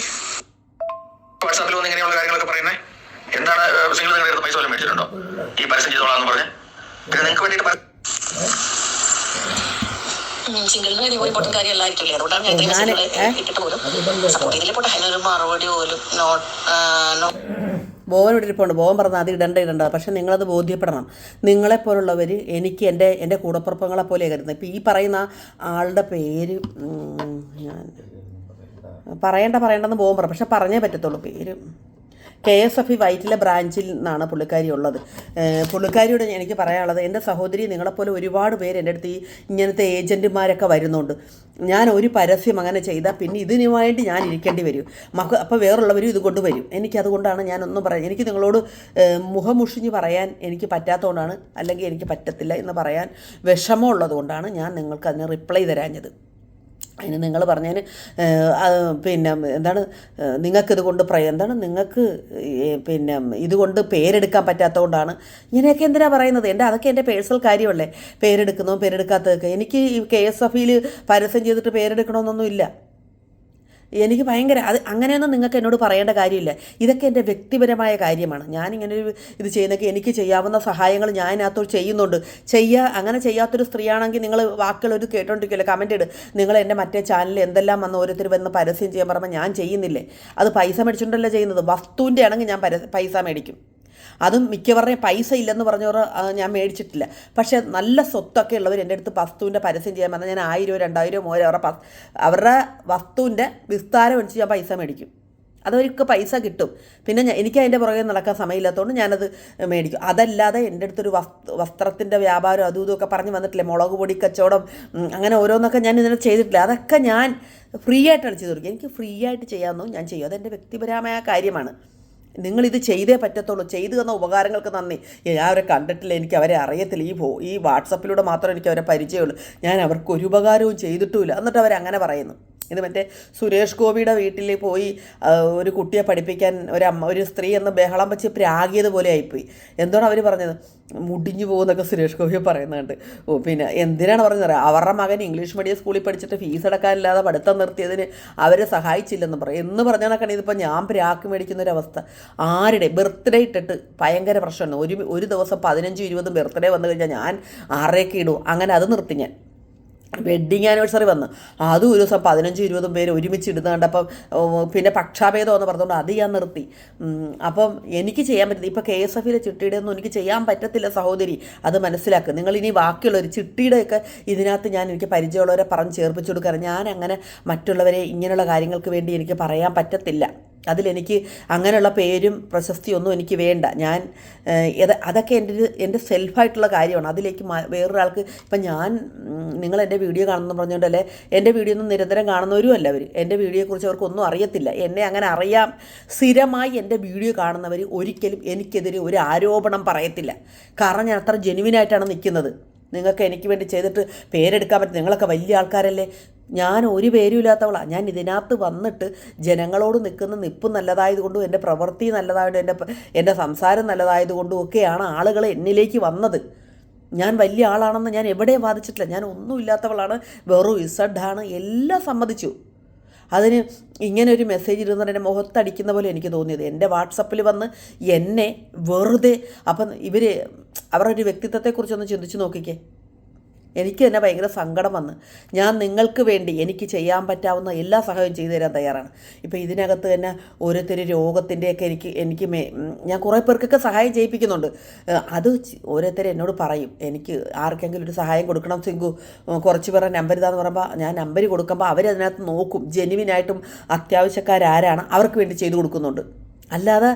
വാട്സാപ്പിൽ വന്ന് ഇങ്ങനെയുള്ള കാര്യങ്ങളൊക്കെ പറയുന്നേ. എന്താണ് സിംഗിൾ നിങ്ങളുടെ പൈസ വല്ലതും മേടിച്ചിട്ടുണ്ടോ ഈ പരസ്യം ചെയ്തോളാന്ന് പറഞ്ഞ്. പിന്നെ നിങ്ങൾക്ക് വേണ്ടിയിട്ട് പര- സിംഗിളിന് വലിയ ഇമ്പോർട്ടന്റ് കാര്യമല്ലായിരിക്കില്ലേ? അതുകൊണ്ടാണ് ഞാൻ ഇത്രയും മെസ്സേജുകൾ ഇട്ടിട്ട് പോലും സപ്പോർട്ട് ചെയ്തില്ലേ? പോട്ടെ അതിനൊരു മറുപടി പോലും നോട്ട് നോട്ട് ബോവൻ ഇവിടെ ഇരിപ്പുണ്ട്. ബോവൻ പറഞ്ഞാൽ അത് ഇടണ്ട ഇടണ്ട. പക്ഷേ നിങ്ങളത് ബോധ്യപ്പെടണം. നിങ്ങളെപ്പോലുള്ളവർ എനിക്ക് എന്റെ എന്റെ കൂടപ്പുറപ്പങ്ങളെ പോലെ കരുതുന്നത്. ഇപ്പോൾ ഈ പറയുന്ന ആളുടെ പേര് ഞാൻ പറയണ്ട പറയണ്ടെന്ന് ബോവൻ പറ. പക്ഷെ പറഞ്ഞേ പറ്റത്തുള്ളൂ. പേര് കെ എസ് എഫ് ഇ വൈറ്റിലെ ബ്രാഞ്ചിൽ നിന്നാണ് പുള്ളിക്കാരി ഉള്ളത്. പുള്ളിക്കാരിയോട് എനിക്ക് പറയാനുള്ളത് എന്റെ സഹോദരി നിങ്ങളെപ്പോലെ ഒരുപാട് പേര് എന്റെ അടുത്ത് ഈ ഇങ്ങനത്തെ ഏജന്റുമാരൊക്കെ വരുന്നുണ്ട്. ഞാൻ ഒരു പരസ്യം അങ്ങനെ ചെയ്താൽ പിന്നെ ഇതിനു വേണ്ടി ഞാൻ ഇരിക്കേണ്ടി വരും. മക്ക അപ്പോൾ വേറുള്ളവരും ഇത് കൊണ്ടുവരും എനിക്കതുകൊണ്ടാണ് ഞാനൊന്നും പറയാം എനിക്ക് നിങ്ങളോട് മുഖമുഷിഞ്ഞ് പറയാൻ എനിക്ക് പറ്റാത്തതുകൊണ്ടാണ് അല്ലെങ്കിൽ എനിക്ക് പറ്റത്തില്ല എന്ന് പറയാൻ വിഷമമുള്ളത് കൊണ്ടാണ് ഞാൻ നിങ്ങൾക്ക് അതിന് റിപ്ലൈ തരാഞ്ഞത്. അതിന് നിങ്ങൾ പറഞ്ഞതിന് പിന്നെ എന്താണ് നിങ്ങൾക്ക് നിങ്ങൾക്കിത് കൊണ്ട് പ്രയ എന്താണ് നിങ്ങൾക്ക് പിന്നെ ഇതുകൊണ്ട് പേരെടുക്കാൻ പറ്റാത്തതുകൊണ്ടാണ് ഇങ്ങനെയൊക്കെ എന്തിനാണ് പറയുന്നത്? എന്റെ അതൊക്കെ എന്റെ പേഴ്സണൽ കാര്യമല്ലേ. പേരെടുക്കുന്നതും പേരെടുക്കാത്തതൊക്കെ. എനിക്ക് ഈ കെ എസ് എഫ് ഇയിൽ പരസ്യം ചെയ്തിട്ട് പേരെടുക്കണമെന്നൊന്നും ഇല്ല. എനിക്ക് ഭയങ്കര അത് അങ്ങനെയൊന്നും നിങ്ങൾക്ക് എന്നോട് പറയേണ്ട കാര്യമില്ല. ഇതൊക്കെ എന്റെ വ്യക്തിപരമായ കാര്യമാണ്. ഞാനിങ്ങനെ ഒരു ഇത് ചെയ്യുന്നൊക്കെ എനിക്ക് ചെയ്യാവുന്ന സഹായങ്ങൾ ഞാൻ അതിനകത്തോട് ചെയ്യുന്നുണ്ട്. ചെയ്യുക അങ്ങനെ ചെയ്യാത്തൊരു സ്ത്രീയാണെങ്കിൽ നിങ്ങൾ വാക്കുകൾ ഒരു കേട്ടോണ്ടിരിക്കില്ല കമന്റ് ഇട്. നിങ്ങൾ എന്റെ മറ്റേ ചാനലിൽ എന്തെല്ലാം വന്ന് ഓരോരുത്തർ വന്ന് പരസ്യം ചെയ്യാൻ പറയുമ്പോൾ ഞാൻ ചെയ്യുന്നില്ലേ? അത് പൈസ മേടിച്ചുകൊണ്ടല്ലേ ചെയ്യുന്നത്? വസ്തുവിന്റെ ആണെങ്കിൽ ഞാൻ പൈസ മേടിക്കും. അതും മിക്കവരുടെയും പൈസ ഇല്ലെന്ന് പറഞ്ഞവർ ഞാൻ മേടിച്ചിട്ടില്ല. പക്ഷേ നല്ല സ്വത്തൊക്കെ ഉള്ളവർ എന്റെ അടുത്ത് വസ്തുവിന്റെ പരസ്യം ചെയ്യാൻ പറഞ്ഞാൽ ഞാൻ ആയിരം രൂപ മൂവായിരം അവരുടെ അവരുടെ വസ്തുവിന്റെ വിസ്താരം അടിച്ച് ഞാൻ പൈസ മേടിക്കും. അതവർക്ക് പൈസ കിട്ടും. പിന്നെ എനിക്ക് അതിന്റെ പുറകെ നടക്കാൻ സമയമില്ലാത്തതുകൊണ്ട് ഞാനത് മേടിക്കും. അതല്ലാതെ എന്റെ അടുത്തൊരു വസ്തു വസ്ത്രത്തിന്റെ വ്യാപാരം അതും ഇതുമൊക്കെ പറഞ്ഞ് വന്നിട്ടില്ലേ? മുളക് പൊടി കച്ചവടം അങ്ങനെ ഓരോന്നൊക്കെ ഞാൻ ഇതിനെ ചെയ്തിട്ടില്ല. അതൊക്കെ ഞാൻ ഫ്രീ ആയിട്ടാണ് ചെയ്തു കൊടുക്കുക എനിക്ക് ഫ്രീ ആയിട്ട് ചെയ്യാമെന്നും ഞാൻ ചെയ്യും. അതെന്റെ വ്യക്തിപരമായ കാര്യമാണ്. നിങ്ങളിത് ചെയ്തേ പറ്റത്തുള്ളൂ. ചെയ്തു തന്ന ഉപകാരങ്ങൾക്ക് നന്ദി. ഞാൻ അവരെ കണ്ടിട്ടില്ല എനിക്ക് അവരെ അറിയത്തില്ല. ഈ ഈ വാട്സപ്പിലൂടെ മാത്രമേ എനിക്ക് അവരെ പരിചയമുള്ളൂ. ഞാൻ അവർക്ക് ഒരു ഉപകാരവും ചെയ്തിട്ടുമില്ല. എന്നിട്ട് അവരങ്ങനെ പറയുന്നു. ഇത് മറ്റേ സുരേഷ് ഗോപിയുടെ വീട്ടിൽ പോയി ഒരു കുട്ടിയെ പഠിപ്പിക്കാൻ ഒരു അമ്മ ഒരു സ്ത്രീ എന്ന് ബഹളം വെച്ച് പ്രാഗിയത് പോലെ ആയിപ്പോയി. എന്താണ് അവർ പറഞ്ഞത്? മുടിഞ്ഞു പോകുന്നൊക്കെ സുരേഷ് ഗോപി പറയുന്നുണ്ട്. ഓ പിന്നെ എന്തിനാണ് പറഞ്ഞത് അവരുടെ മകൻ ഇംഗ്ലീഷ് മീഡിയം സ്കൂളിൽ പഠിച്ചിട്ട് ഫീസ് അടക്കാനില്ലാതെ പഠിത്തം നിർത്തിയതിന് അവരെ സഹായിച്ചില്ലെന്ന് പറയും. എന്ന് പറഞ്ഞാൽ ഇതിപ്പോൾ ഞാൻ പ്രാക്ക് മേടിക്കുന്ന ഒരു അവസ്ഥ ആരുടെ? ബർത്ത്ഡേ ഇട്ടിട്ട് ഭയങ്കര പ്രശ്നമാണ്. ഒരു ഒരു ദിവസം പതിനഞ്ചും ഇരുപതും ബർത്ത്ഡേ വന്നു കഴിഞ്ഞാൽ ഞാൻ ആറേക്ക് ഇടും. അങ്ങനെ അത് നിർത്തി ഞാൻ. വെഡ്ഡിങ് ആനിവേഴ്സറി വന്ന്. അതും ഒരു ദിവസം പതിനഞ്ചും ഇരുപതും പേര് ഒരുമിച്ച് ഇടുന്ന കണ്ടപ്പം പിന്നെ പക്ഷാഭേദം എന്ന് പറഞ്ഞുകൊണ്ട് അത് ഞാൻ നിർത്തി. അപ്പം എനിക്ക് ചെയ്യാൻ പറ്റില്ല. ഇപ്പം കെ എസ് എഫിലെ ചിട്ടിയുടെ ഒന്നും എനിക്ക് ചെയ്യാൻ പറ്റത്തില്ല സഹോദരി. അത് മനസ്സിലാക്കുക നിങ്ങൾ ഇനി ബാക്കിയുള്ള ഒരു ചിട്ടിയുടെയൊക്കെ ഇതിനകത്ത് ഞാൻ എനിക്ക് പരിചയമുള്ളവരെ പറഞ്ഞ് ചേർപ്പിച്ചു കൊടുക്കാറ്. ഞാൻ അങ്ങനെ മറ്റുള്ളവരെ ഇങ്ങനെയുള്ള കാര്യങ്ങൾക്ക് വേണ്ടി എനിക്ക് പറയാൻ പറ്റത്തില്ല. അതിലെനിക്ക് അങ്ങനെയുള്ള പേരും പ്രശസ്തിയൊന്നും എനിക്ക് വേണ്ട. ഞാൻ അതൊക്കെ എന്റെ ഒരു എന്റെ സെൽഫായിട്ടുള്ള കാര്യമാണ്. അതിലേക്ക് വേറൊരാൾക്ക് ഇപ്പം ഞാൻ നിങ്ങൾ എന്റെ വീഡിയോ കാണുന്നു പറഞ്ഞുകൊണ്ടല്ലേ എന്റെ വീഡിയോ ഒന്നും നിരന്തരം കാണുന്നവരും അല്ല അവർ എന്റെ വീഡിയോയെക്കുറിച്ച് അവർക്കൊന്നും അറിയത്തില്ല. എന്നെ അങ്ങനെ അറിയാം. സ്ഥിരമായി എന്റെ വീഡിയോ കാണുന്നവർ ഒരിക്കലും എനിക്കെതിരെ ഒരു ആരോപണം പറയത്തില്ല. കാരണം ഞാൻ അത്ര ജെനുവിനായിട്ടാണ് നിൽക്കുന്നത്. നിങ്ങൾക്ക് എനിക്ക് വേണ്ടി ചെയ്തിട്ട് പേരെടുക്കാൻ പറ്റും നിങ്ങളൊക്കെ വലിയ ആൾക്കാരല്ലേ. ഞാൻ ഒരു പേരും ഇല്ലാത്തവളാണ് ഞാൻ ഇതിനകത്ത് വന്നിട്ട് ജനങ്ങളോട് നിൽക്കുന്ന നിപ്പ് നല്ലതായതുകൊണ്ടും എന്റെ പ്രവൃത്തി നല്ലതായതുകൊണ്ടും എന്റെ എന്റെ സംസാരം നല്ലതായതുകൊണ്ടും ഒക്കെയാണ് ആളുകൾ എന്നിലേക്ക് വന്നത്. ഞാൻ വലിയ ആളാണെന്ന് ഞാൻ എവിടെയും വാദിച്ചിട്ടില്ല. ഞാൻ ഒന്നുമില്ലാത്തവളാണ് വെറും ഇസഡാണ്. എല്ലാം സമ്മതിച്ചു. അതിന് ഇങ്ങനെ ഒരു മെസ്സേജ് ഇരുന്നിട്ട് എന്റെ മുഖത്തടിക്കുന്ന പോലെ എനിക്ക് തോന്നിയത്. എന്റെ വാട്സപ്പിൽ വന്ന് എന്നെ വെറുതെ അപ്പം ഇവർ അവരുടെ ഒരു വ്യക്തിത്വത്തെക്കുറിച്ചൊന്ന് ചിന്തിച്ച് നോക്കിക്കേ. എനിക്ക് തന്നെ ഭയങ്കര സങ്കടം വന്ന്. ഞാൻ നിങ്ങൾക്ക് വേണ്ടി എനിക്ക് ചെയ്യാൻ പറ്റാവുന്ന എല്ലാ സഹായവും ചെയ്തു തരാൻ തയ്യാറാണ്. ഇപ്പോൾ ഇതിനകത്ത് തന്നെ ഓരോരുത്തർ രോഗത്തിന്റെയൊക്കെ എനിക്ക് എനിക്ക് ഞാൻ കുറേ പേർക്കൊക്കെ സഹായം ചെയ്യിപ്പിക്കുന്നുണ്ട്. അത് ഓരോരുത്തർ എന്നോട് പറയും. എനിക്ക് ആർക്കെങ്കിലും ഒരു സഹായം കൊടുക്കണം സിങ്കു. കുറച്ച് പേരുടെ നമ്പർ ഇതാന്ന് പറയുമ്പോൾ ഞാൻ നമ്പർ കൊടുക്കുമ്പോൾ അവരതിനകത്ത് നോക്കും. ജെനുവിനായിട്ടും അത്യാവശ്യക്കാരാരാണ് അവർക്ക് വേണ്ടി ചെയ്തു കൊടുക്കുന്നുണ്ട്. അല്ലാതെ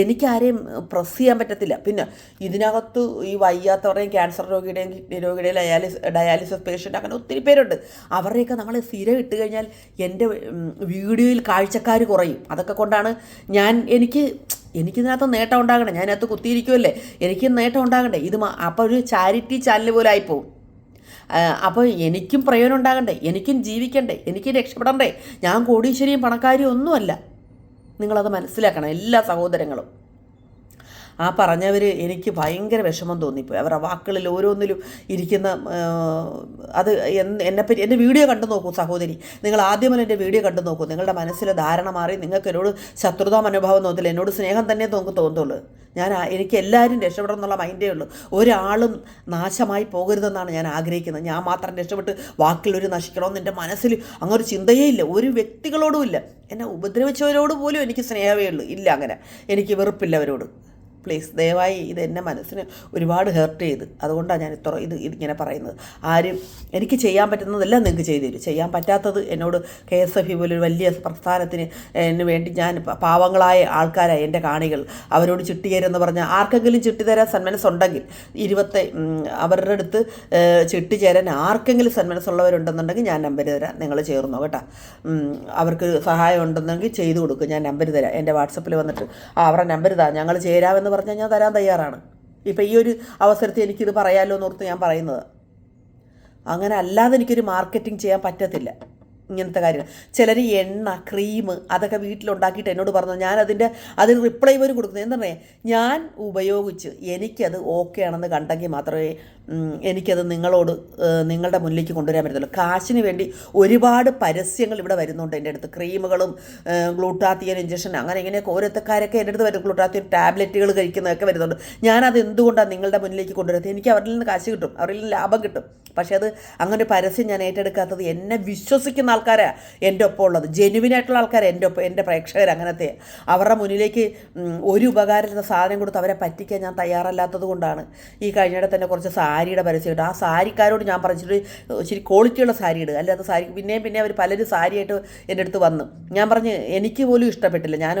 എനിക്കാരെയും പ്രസ് ചെയ്യാൻ പറ്റത്തില്ല. പിന്നെ ഇതിനകത്ത് ഈ വയ്യാത്തവരുടെയും ക്യാൻസർ രോഗിയുടെയും കിഡ്നി രോഗിയുടെയും ഡയാലിസ് ഡയാലിസിസ് പേഷ്യന്റ് അങ്ങനെ ഒത്തിരി പേരുണ്ട്. അവരുടെയൊക്കെ നമ്മൾ സ്ഥിരം ഇട്ട് കഴിഞ്ഞാൽ എന്റെ വീഡിയോയിൽ കാഴ്ചക്കാർ കുറയും. അതൊക്കെ കൊണ്ടാണ് ഞാൻ എനിക്ക് എനിക്കിതിനകത്ത് നേട്ടം ഉണ്ടാകണേ. ഞാനകത്ത് കുത്തിയിരിക്കുമല്ലേ എനിക്കും നേട്ടം ഉണ്ടാകണ്ടേ? ഇത് അപ്പോൾ ഒരു ചാരിറ്റി ചാനൽ പോലെ ആയിപ്പോവും. അപ്പോൾ എനിക്കും പ്രയോജനം ഉണ്ടാകണ്ടേ? എനിക്കും ജീവിക്കണ്ടേ? എനിക്കും രക്ഷപ്പെടണ്ടേ? ഞാൻ കോടീശ്വരിയും പണക്കാരിയും ഒന്നുമല്ല. നിങ്ങളത് മനസ്സിലാക്കണം എല്ലാ സഹോദരങ്ങളും. ആ പറഞ്ഞവർ എനിക്ക് ഭയങ്കര വിഷമം തോന്നിപ്പോയി. അവരുടെ വാക്കുകളിൽ ഓരോന്നിലും ഇരിക്കുന്ന അത് എന്ന് എന്നെപ്പറ്റി എന്റെ വീഡിയോ കണ്ടു നോക്കൂ സഹോദരി. നിങ്ങൾ ആദ്യം മുതൽ എന്റെ വീഡിയോ കണ്ടു നോക്കൂ. നിങ്ങളുടെ മനസ്സിലെ ധാരണ മാറി നിങ്ങൾക്ക് എന്നോട് ശത്രുതാ മനോഭാവം തോന്നില്ല എന്നോട് സ്നേഹം തന്നെ നമുക്ക് തോന്നുള്ളൂ ഞാൻ എനിക്ക് എല്ലാവരും രക്ഷപ്പെടണം എന്നുള്ള മൈൻഡേ ഉള്ളൂ. ഒരാളും നാശമായി പോകരുതെന്നാണ് ഞാൻ ആഗ്രഹിക്കുന്നത്. ഞാൻ മാത്രം രക്ഷപ്പെട്ട് വാക്കിൽ ഒരു നശിക്കണമെന്ന് എന്റെ മനസ്സിൽ അങ്ങനെ ഒരു ചിന്തയേ ഇല്ല. ഒരു വ്യക്തികളോടും ഇല്ല. എന്നെ ഉപദ്രവിച്ചവരോട് പോലും എനിക്ക് സ്നേഹമേ ഉള്ളൂ. ഇല്ല അങ്ങനെ. എനിക്ക് വെറുപ്പില്ല അവരോട് പ്ലീസ് ദയവായി ഇത് എന്റെ മനസ്സിന് ഒരുപാട് ഹേർട്ട് ചെയ്ത്. അതുകൊണ്ടാണ് ഞാൻ ഇത്ര ഇത് ഇതിങ്ങനെ പറയുന്നത്. ആരും എനിക്ക് ചെയ്യാൻ പറ്റുന്നതെല്ലാം നിങ്ങൾക്ക് ചെയ്തു തരും. ചെയ്യാൻ പറ്റാത്തത് എന്നോട് കെ എസ് എഫ് ഇ പോലൊരു വലിയ പ്രസ്ഥാനത്തിന് എന്നു വേണ്ടി ഞാൻ പാവങ്ങളായ ആൾക്കാരായ എന്റെ കാണികൾ. അവരോട് ചിട്ടി തരുമെന്ന് പറഞ്ഞാൽ ആർക്കെങ്കിലും ചിട്ടി തരാൻ സന്മനസ്സുണ്ടെങ്കിൽ ഇരുപത്തി അവരുടെ അടുത്ത് ചുട്ടി ചേരാൻ ആർക്കെങ്കിലും സന്മനസ്സുള്ളവരുണ്ടെന്നുണ്ടെങ്കിൽ ഞാൻ നമ്പർ തരാം. നിങ്ങൾ ചേർന്നോ കേട്ടോ. അവർക്ക് സഹായം ഉണ്ടെന്നെങ്കിൽ ചെയ്തു കൊടുക്കും. ഞാൻ നമ്പർ തരാം. എന്റെ വാട്സപ്പിൽ വന്നിട്ട് അവരുടെ നമ്പർ താ. ഞങ്ങൾ ചേരാമെന്ന് പറഞ്ഞാൽ ഞാൻ തരാൻ തയ്യാറാണ്. ഇപ്പം ഈ ഒരു അവസരത്തിൽ എനിക്കിത് പറയാമല്ലോ എന്നോർത്ത് ഞാൻ പറയുന്നത്. അങ്ങനെ അല്ലാതെ എനിക്കൊരു മാർക്കറ്റിംഗ് ചെയ്യാൻ പറ്റത്തില്ല. ഇങ്ങനത്തെ കാര്യങ്ങൾ. ചിലർ എണ്ണ ക്രീം അതൊക്കെ വീട്ടിലുണ്ടാക്കിയിട്ട് എന്നോട് പറഞ്ഞു ഞാൻ അതിന്റെ അതിന് റിപ്ലൈ പോലും കൊടുക്കുന്നത് എന്താ പറയുക ഞാൻ ഉപയോഗിച്ച് എനിക്കത് ഓക്കെ ആണെന്ന് കണ്ടെങ്കിൽ മാത്രമേ എനിക്കത് നിങ്ങളോട് നിങ്ങളുടെ മുന്നിലേക്ക് കൊണ്ടുവരാൻ പറ്റത്തുള്ളൂ. കാശിന് വേണ്ടി ഒരുപാട് പരസ്യങ്ങൾ ഇവിടെ വരുന്നുണ്ട് എന്റെ അടുത്ത്. ക്രീമുകളും ഗ്ലൂട്ടാത്തിയൻ ഇഞ്ചക്ഷൻ അങ്ങനെ ഇങ്ങനെയൊക്കെ ഓരോരുത്തക്കാരൊക്കെ എന്റെ അടുത്ത് വരും ഗ്ലൂട്ടാത്തിയൻ ടാബ്ലറ്റുകൾ കഴിക്കുന്നതൊക്കെ വരുന്നുണ്ട്. ഞാനത് എന്തുകൊണ്ടാണ് നിങ്ങളുടെ മുന്നിലേക്ക് കൊണ്ടുവരുന്നത്? എനിക്ക് അവരിൽ നിന്ന് കാശ് കിട്ടും. അവരിൽ നിന്ന് ലാഭം കിട്ടും. പക്ഷേ അത് അങ്ങനെ പരസ്യം ഞാൻ ഏറ്റെടുക്കാത്തത് എന്നെ വിശ്വസിക്കുന്ന ആൾക്കാരാണ് എന്റെ ഒപ്പം ഉള്ളത്. ജെനുവിൻ ആയിട്ടുള്ള ആൾക്കാർ എന്റെ ഒപ്പം എന്റെ പ്രേക്ഷകർ അങ്ങനത്തെ. അവരുടെ മുന്നിലേക്ക് ഒരു ഉപകാരത്തിന്റെ സാധനം കൊടുത്ത് അവരെ പറ്റിക്കാൻ ഞാൻ തയ്യാറല്ലാത്തത് കൊണ്ടാണ്. ഈ കഴിഞ്ഞിടെ തന്നെ കുറച്ച് സാരിയുടെ പരസ്യം ഇട്ടു. ആ സാരിക്കാരോട് ഞാൻ പറഞ്ഞിട്ട് ഇച്ചിരി ക്വാളിറ്റിയുള്ള സാരി ഇടുക അല്ലാത്ത സാരി പിന്നെയും പിന്നെ അവർ പലരും സാരിയായിട്ട് എന്റെ അടുത്ത് വന്നു. ഞാൻ പറഞ്ഞ് എനിക്ക് പോലും ഇഷ്ടപ്പെട്ടില്ല. ഞാൻ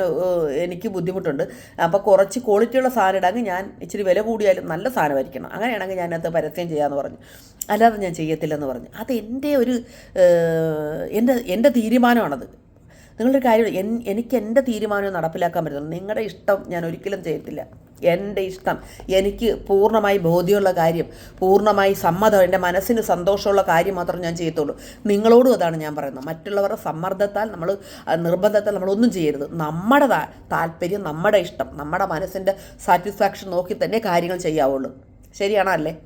എനിക്ക് ബുദ്ധിമുട്ടുണ്ട്. അപ്പോൾ കുറച്ച് ക്വാളിറ്റിയുള്ള സാധനം ഇടാമെങ്കിൽ ഞാൻ ഇച്ചിരി വില കൂടിയാലും നല്ല സാധനമായിരിക്കണം. അങ്ങനെയാണെങ്കിൽ ഞാനത് പരസ്യം ചെയ്യാമെന്ന് പറഞ്ഞു. അല്ലാതെ ഞാൻ ചെയ്യത്തില്ലെന്ന് പറഞ്ഞു. അത് എന്റെ ഒരു എന്റെ എന്റെ തീരുമാനമാണത്. നിങ്ങളൊരു കാര്യം എൻ എനിക്ക് എന്റെ തീരുമാനം നടപ്പിലാക്കാൻ പറ്റുള്ളൂ നിങ്ങളുടെ ഇഷ്ടം ഞാൻ ഒരിക്കലും ചെയ്യത്തില്ല. എന്റെ ഇഷ്ടം എനിക്ക് പൂർണമായി ബോധ്യമുള്ള കാര്യം പൂർണമായി സമ്മതം എന്റെ മനസ്സിന് സന്തോഷമുള്ള കാര്യം മാത്രം ഞാൻ ചെയ്യത്തുള്ളൂ. നിങ്ങളോടും അതാണ് ഞാൻ പറയുന്നത്. മറ്റുള്ളവരുടെ സമ്മർദ്ദത്താൽ നമ്മൾ നിർബന്ധത്താൽ നമ്മളൊന്നും ചെയ്യരുത്. നമ്മുടെ താല്പര്യം നമ്മുടെ ഇഷ്ടം നമ്മുടെ മനസ്സിന്റെ സാറ്റിസ്ഫാക്ഷൻ നോക്കി തന്നെ കാര്യങ്ങൾ ചെയ്യാവുള്ളൂ. ശരിയാണോ അല്ലേ?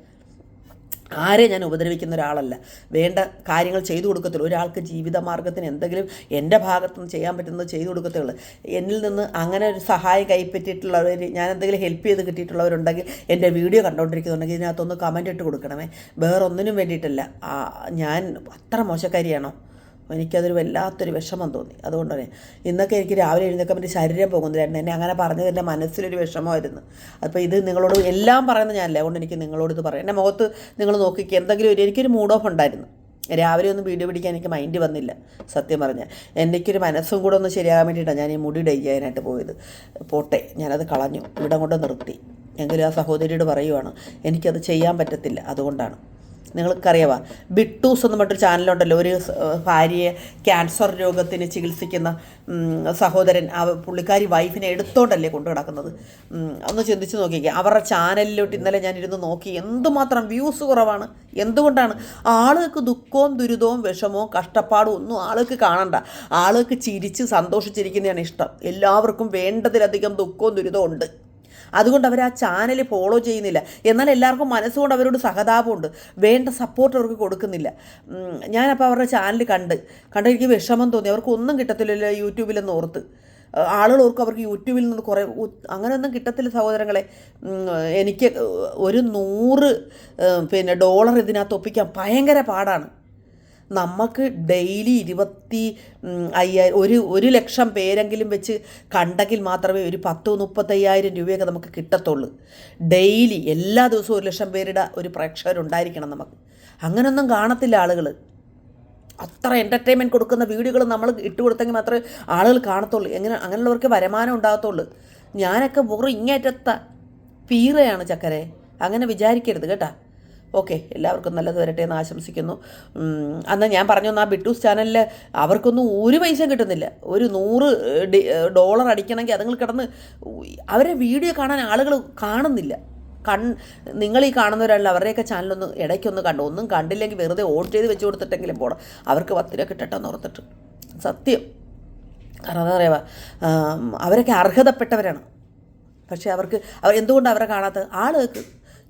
ആരെ ഞാൻ ഉപദ്രവിക്കുന്ന ഒരാളല്ല. വേണ്ട കാര്യങ്ങൾ ചെയ്തു കൊടുക്കത്തുള്ളൂ. ഒരാൾക്ക് ജീവിതമാർഗത്തിന് എന്തെങ്കിലും എന്റെ ഭാഗത്തുനിന്ന് ചെയ്യാൻ പറ്റുന്നത് ചെയ്തു കൊടുക്കത്തുള്ളൂ എന്നിൽ നിന്ന് അങ്ങനെ ഒരു സഹായം കൈപ്പറ്റിയിട്ടുള്ളവർ ഞാൻ എന്തെങ്കിലും ഹെൽപ്പ് ചെയ്ത് കിട്ടിയിട്ടുള്ളവരുണ്ടെങ്കിൽ എന്റെ വീഡിയോ കണ്ടുകൊണ്ടിരിക്കുന്നുണ്ടെങ്കിൽ ഇതിനകത്തൊന്ന് കമന്റ് ഇട്ട് കൊടുക്കണമേ. വേറൊന്നിനും വേണ്ടിയിട്ടല്ല. ഞാൻ അത്ര മോശക്കാരിയാണോ? എനിക്കതൊരു വല്ലാത്തൊരു വിഷമം തോന്നി. അതുകൊണ്ട് തന്നെ ഇന്നൊക്കെ എനിക്ക് രാവിലെ എഴുന്നേക്കാൻ എന്റെ ശരീരം പോകുന്നില്ലായിരുന്നു എന്നെ അങ്ങനെ പറഞ്ഞത് എന്റെ മനസ്സിലൊരു വിഷമമായിരുന്നു. അപ്പോൾ ഇത് നിങ്ങളോട് എല്ലാം പറയുന്നത് ഞാനല്ല. അതുകൊണ്ട് എനിക്ക് നിങ്ങളോട് ഇത് പറയാം. എന്റെ മുഖത്ത് നിങ്ങൾ നോക്കിക്കുക എന്തെങ്കിലും ഒരു എനിക്കൊരു മൂഡ് ഓഫ് ഉണ്ടായിരുന്നു. രാവിലെ ഒന്നും വീഡിയോ പിടിക്കാൻ എനിക്ക് മൈൻഡ് വന്നില്ല സത്യം പറഞ്ഞാൽ. എനിക്കൊരു മനസ്സും കൂടെ ഒന്ന് ശരിയാകാൻ വേണ്ടിയിട്ടാണ് ഞാൻ ഈ മുടി ഡൈ ചെയ്യാനായിട്ട് പോയത്. പോട്ടെ ഞാനത് കളഞ്ഞു. ഇവിടെ കൊണ്ട് നിർത്തി. എങ്കിലും ആ സഹോദരിയോട് പറയുവാണ് എനിക്കത് ചെയ്യാൻ പറ്റത്തില്ല. അതുകൊണ്ടാണ്. നിങ്ങൾക്കറിയാവാ? ബിട്ടൂസ് എന്ന് പറഞ്ഞൊരു ചാനലുണ്ടല്ലോ. ഒരു ഭാര്യയെ ക്യാൻസർ രോഗത്തിന് ചികിത്സിക്കുന്ന സഹോദരൻ ആ പുള്ളിക്കാരി വൈഫിനെ എടുത്തോണ്ടല്ലേ കൊണ്ടു കിടക്കുന്നത് ഒന്ന് ചിന്തിച്ച് നോക്കിക്കുക അവരുടെ ചാനലിലോട്ട് ഇന്നലെ ഞാൻ ഇരുന്ന് നോക്കി. എന്തുമാത്രം വ്യൂസ് കുറവാണ്. എന്തുകൊണ്ടാണ്? ആളുകൾക്ക് ദുഃഖവും ദുരിതവും വിഷമവും കഷ്ടപ്പാടും ഒന്നും ആളുകൾക്ക് കാണണ്ട. ആളുകൾക്ക് ചിരിച്ച് സന്തോഷിച്ചിരിക്കുന്നതാണ് ഇഷ്ടം. എല്ലാവർക്കും വേണ്ടതിലധികം ദുഃഖവും ദുരിതവും ഉണ്ട്. അതുകൊണ്ട് അവർ ആ ചാനൽ ഫോളോ ചെയ്യുന്നില്ല. എന്നാൽ എല്ലാവർക്കും മനസ്സുകൊണ്ട് അവരോട് സഹതാപമുണ്ട്. വേണ്ട സപ്പോർട്ട് അവർക്ക് കൊടുക്കുന്നില്ല. ഞാനപ്പോൾ അവരുടെ ചാനൽ കണ്ട്. കണ്ട് എനിക്ക് വിഷമം തോന്നി. അവർക്കൊന്നും കിട്ടത്തില്ലല്ലോ യൂട്യൂബിലെന്ന് ഓർത്ത് ആളുകൾ ഓർക്കും അവർക്ക് യൂട്യൂബിൽ നിന്ന് കുറേ അങ്ങനെയൊന്നും കിട്ടത്തില്ല സഹോദരങ്ങളെ. എനിക്ക് ഒരു നൂറ് പിന്നെ ഡോളർ ഇതിനകത്ത് ഒപ്പിക്കാൻ ഭയങ്കര പാടാണ്. നമുക്ക് ഡെയിലി ഇരുപത്തി അയ്യായിരം ഒരു ഒരു ലക്ഷം പേരെങ്കിലും വെച്ച് കണ്ടെങ്കിൽ മാത്രമേ ഒരു പത്ത് മുപ്പത്തയ്യായിരം രൂപയൊക്കെ നമുക്ക് കിട്ടത്തുള്ളൂ. ഡെയിലി എല്ലാ ദിവസവും ഒരു ലക്ഷം പേരുടെ ഒരു പ്രേക്ഷകരുണ്ടായിരിക്കണം നമുക്ക്. അങ്ങനെയൊന്നും കാണത്തില്ല ആളുകൾ അത്ര എന്റർടൈൻമെന്റ് കൊടുക്കുന്ന വീഡിയോകൾ നമ്മൾ ഇട്ട് കൊടുത്തെങ്കിൽ മാത്രമേ ആളുകൾ കാണത്തുള്ളൂ. എങ്ങനെ അങ്ങനെയുള്ളവർക്ക് വരുമാനം ഉണ്ടാകത്തുള്ളൂ. ഞാനൊക്കെ വെറും ഇങ്ങേറ്റത്ത പീറയാണ് ചക്കരെ. അങ്ങനെ വിചാരിക്കരുത് കേട്ടാ. ഓക്കെ എല്ലാവർക്കും നല്ലത് വരട്ടെ എന്ന് ആശംസിക്കുന്നു. അന്ന് ഞാൻ പറഞ്ഞു ആ ബിട്ടൂസ് ചാനലിൽ അവർക്കൊന്നും ഒരു പൈസ കിട്ടുന്നില്ല. ഒരു നൂറ് ഡോളർ അടിക്കണമെങ്കിൽ അതുങ്ങൾ കിടന്ന് അവരെ വീഡിയോ കാണാൻ ആളുകൾ കാണുന്നില്ല. കൺ നിങ്ങൾ ഈ കാണുന്നവരല്ല അവരുടെയൊക്കെ ചാനലൊന്ന് ഇടയ്ക്കൊന്ന് കണ്ടു. ഒന്നും കണ്ടില്ലെങ്കിൽ വെറുതെ ഓട്ട് ചെയ്ത് വെച്ച് കൊടുത്തിട്ടെങ്കിലും പോകണം അവർക്ക് പത്ത് രൂപ കിട്ടട്ടെ എന്ന് ഓർത്തിട്ട്. സത്യം. കാരണം എന്താ പറയുക അവരൊക്കെ അർഹതപ്പെട്ടവരാണ്. പക്ഷേ അവർക്ക് അവർ എന്തുകൊണ്ട് അവരെ കാണാത്ത ആളുകൾക്ക്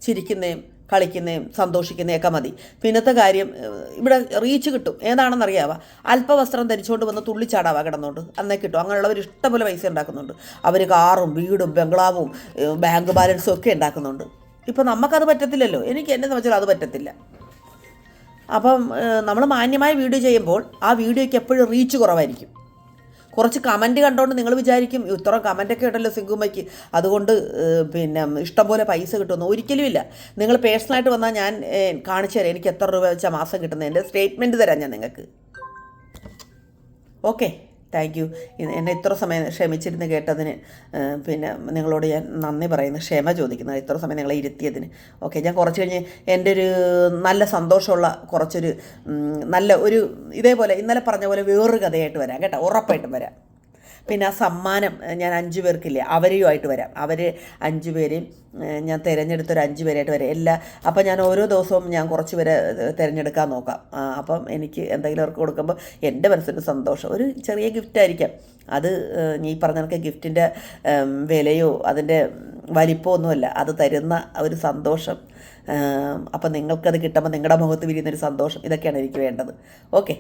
ചിരിക്കുന്നതും കളിക്കുന്നതും സന്തോഷിക്കുന്നതൊക്കെ മതി. പിന്നത്തെ കാര്യം ഇവിടെ റീച്ച് കിട്ടും. ഏതാണെന്നറിയാവോ? അല്പവസ്ത്രം ധരിച്ചുകൊണ്ട് വന്ന് തുള്ളിച്ചാടാവാ കിടന്നുകൊണ്ട് അന്നേ കിട്ടും. അങ്ങനെയുള്ളവർ ഇഷ്ടംപോലെ പൈസ ഉണ്ടാക്കുന്നുണ്ട്. അവർ കാറും വീടും ബംഗ്ലാവും ബാങ്ക് ബാലൻസും ഒക്കെ ഉണ്ടാക്കുന്നുണ്ട്. ഇപ്പം നമുക്കത് പറ്റത്തില്ലല്ലോ. എനിക്ക് എന്നെ സംബന്ധിച്ചാൽ അത് പറ്റത്തില്ല. അപ്പം നമ്മൾ മാന്യമായ വീഡിയോ ചെയ്യുമ്പോൾ ആ വീഡിയോയ്ക്ക് എപ്പോഴും റീച്ച് കുറവായിരിക്കും. കുറച്ച് കമന്റ് കണ്ടുകൊണ്ട് നിങ്ങൾ വിചാരിക്കും ഇത്ര കമന്റൊക്കെ ഉണ്ടല്ലോ സിംഗുമ്മയ്ക്ക്. അതുകൊണ്ട് പിന്നെ ഇഷ്ടംപോലെ പൈസ കിട്ടുമെന്ന് ഒരിക്കലും ഇല്ല. നിങ്ങൾ പേഴ്സണലായിട്ട് വന്നാൽ ഞാൻ കാണിച്ചു തരാം. എനിക്ക് എത്ര രൂപ വെച്ചാൽ മാസം കിട്ടുന്നത് എന്റെ സ്റ്റേറ്റ്മെന്റ് തരാം ഞാൻ നിങ്ങൾക്ക്. ഓക്കെ താങ്ക് യു എന്നെ ഇത്ര സമയം ക്ഷമിച്ചിരുന്ന് കേട്ടതിന് പിന്നെ നിങ്ങളോട് ഞാൻ നന്ദി പറയുന്നു ക്ഷമ ചോദിക്കുന്നത് ഇത്ര സമയം നിങ്ങളെ ഇരുത്തിയതിന്. ഓക്കെ ഞാൻ കുറച്ച് കഴിഞ്ഞ് എന്റെ ഒരു നല്ല സന്തോഷമുള്ള കുറച്ചൊരു നല്ല ഒരു ഇതേപോലെ ഇന്നലെ പറഞ്ഞ പോലെ വേറൊരു കഥയായിട്ട് വരാം കേട്ടോ ഉറപ്പായിട്ടും വരാം. പിന്നെ ആ സമ്മാനം ഞാൻ അഞ്ച് പേർക്കില്ലേ അവരെയുമായിട്ട് വരാം. അവർ അഞ്ച് പേരെയും ഞാൻ തിരഞ്ഞെടുത്തൊരു അഞ്ച് പേരായിട്ട് വരാം. എല്ലാ അപ്പം ഞാൻ ഓരോ ദിവസവും ഞാൻ കുറച്ച് പേരെ തിരഞ്ഞെടുക്കാൻ നോക്കാം. അപ്പം എനിക്ക് എന്തെങ്കിലും അവർക്ക് കൊടുക്കുമ്പോൾ എന്റെ മനസ്സിന് സന്തോഷം. ഒരു ചെറിയ ഗിഫ്റ്റ് ആയിരിക്കാം. അത് ഈ പറഞ്ഞ കണക്ക് ഗിഫ്റ്റിന്റെ വിലയോ അതിന്റെ വലിപ്പമോ ഒന്നുമല്ല. അത് തരുന്ന ഒരു സന്തോഷം. അപ്പം നിങ്ങൾക്കത് കിട്ടുമ്പോൾ നിങ്ങളുടെ മുഖത്ത് വിരിയുന്നൊരു സന്തോഷം. ഇതൊക്കെയാണ് എനിക്ക് വേണ്ടത്. ഓക്കെ.